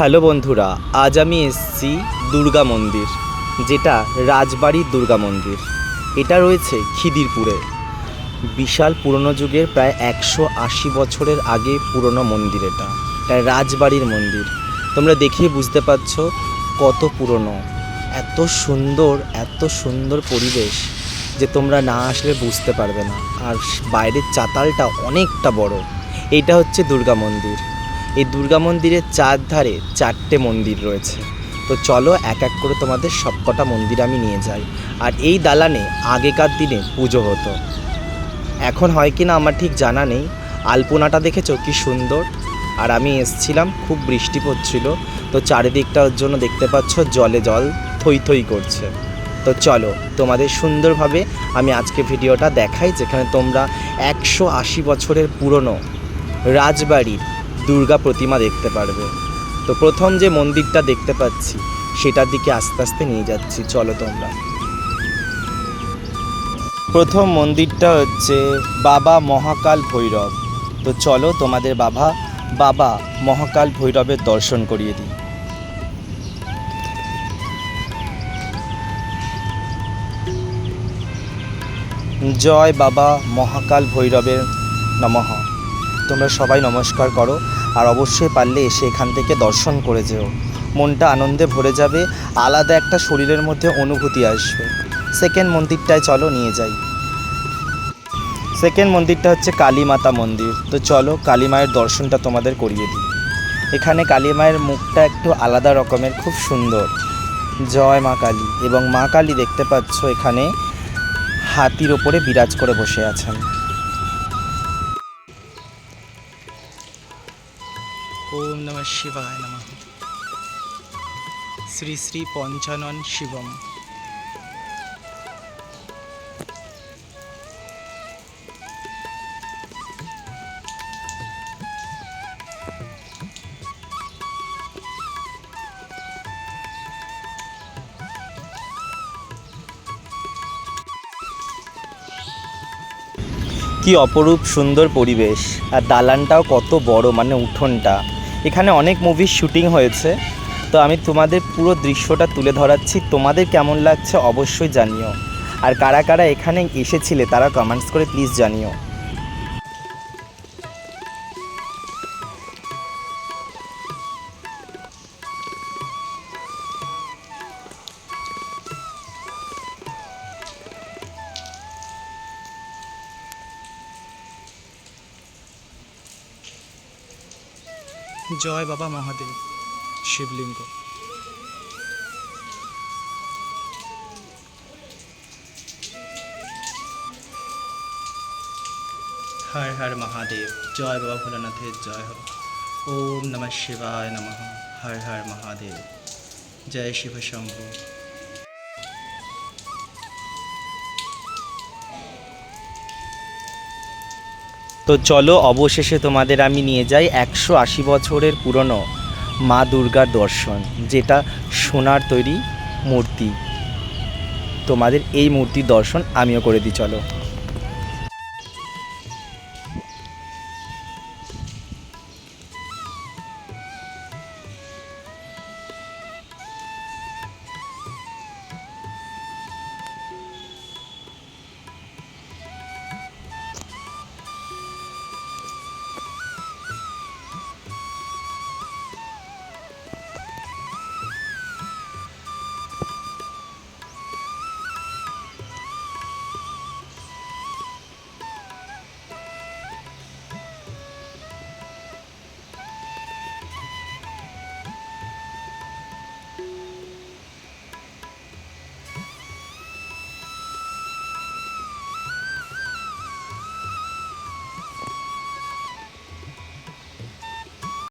Hello বন্ধুরা, আজ আমি এসছি দুর্গা মন্দির, যেটা রাজবাড়ির দুর্গা মন্দির। এটা রয়েছে খিদিরপুরে। বিশাল পুরনো যুগের প্রায় একশো আশি বছরের আগে পুরনো মন্দির এটা। এটা রাজবাড়ির মন্দির। তোমরা দেখেই বুঝতে পারছ কত পুরনো। এত সুন্দর এত সুন্দর পরিবেশ যে তোমরা না আসলে বুঝতে পারবে না। আর বাইরের চাতালটা অনেকটা বড়। এটা হচ্ছে দুর্গা মন্দির। এই দুর্গা মন্দিরের চারধারে চারটে মন্দির রয়েছে। তো চলো এক এক করে তোমাদের সবকটা মন্দির আমি নিয়ে যাই। আর এই দালানে আগেকার দিনে পুজো হতো। এখন হয় কি না আমার ঠিক জানা নেই। আলপনাটা দেখেছ? কি সুন্দর। আর আমি এসছিলাম, খুব বৃষ্টি পড়ছিল। তো চারিদিকটা ওর জন্য দেখতে পাচ্ছ, জলে জল থই থই করছে। তো চলো, তোমাদের সুন্দরভাবে আমি আজকে ভিডিওটা দেখাই, যেখানে তোমরা একশো আশি বছরের পুরনো রাজবাড়ির দুর্গা প্রতিমা দেখতে পারবে। তো প্রথম যে মন্দিরটা দেখতে পাচ্ছি, সেটার দিকে আস্তে আস্তে নিয়ে যাচ্ছি। চলো তোমরা। প্রথম মন্দিরটা হচ্ছে বাবা মহাকাল ভৈরব। তো চলো তোমাদের বাবা বাবা মহাকাল ভৈরবের দর্শন করিয়ে দিই। জয় বাবা মহাকাল ভৈরবের নমঃ। তোমরা সবাই নমস্কার করো। আর অবশ্যই পারলে এসে এখান থেকে দর্শন করে যেও। মনটা আনন্দে ভরে যাবে, আলাদা একটা শরীরের মধ্যে অনুভূতি আসবে। সেকেন্ড মন্দিরটায় চলো, নিয়ে যাই। সেকেন্ড মন্দিরটা হচ্ছে কালী মাতা মন্দির। তো চলো, কালী মায়ের দর্শনটা তোমাদের করিয়ে দিই। এখানে কালী মায়ের মুখটা একটু আলাদা রকমের, খুব সুন্দর। জয় মা কালী। এবং মা কালী দেখতে পাচ্ছ এখানে হাতির ওপরে বিরাজ করে বসে আছেন। ওম নম শিবায় নম। শ্রী শ্রী পঞ্চানন শিবম। কি অপরূপ সুন্দর পরিবেশ, আর দালানটাও কত বড় মানে উঠোনটা। এখানে অনেক মুভির শুটিং হয়েছে। তো আমি তোমাদের পুরো দৃশ্যটা তুলে ধরাচ্ছি। তোমাদের কেমন লাগছে অবশ্যই জানিও। আর কারা কারা এখানে এসেছিলে তারা কমেন্টস করে প্লিজ জানিও। জয় বাবা মহাদেব, শিবলিঙ্গ। হর হর মহাদেব, জয় বাবা ভোলানাথের জয় হোক। ওম নমঃ শিবায় নমঃ, হর হর মহাদেব। জয় শিব শম্ভু। তো চলো অবশেষে তোমাদের আমি নিয়ে যাই একশো আশি বছরের পুরনো মা দুর্গার দর্শন, যেটা সোনার তৈরি মূর্তি। তোমাদের এই মূর্তির দর্শন আমিও করে দিই, চলো।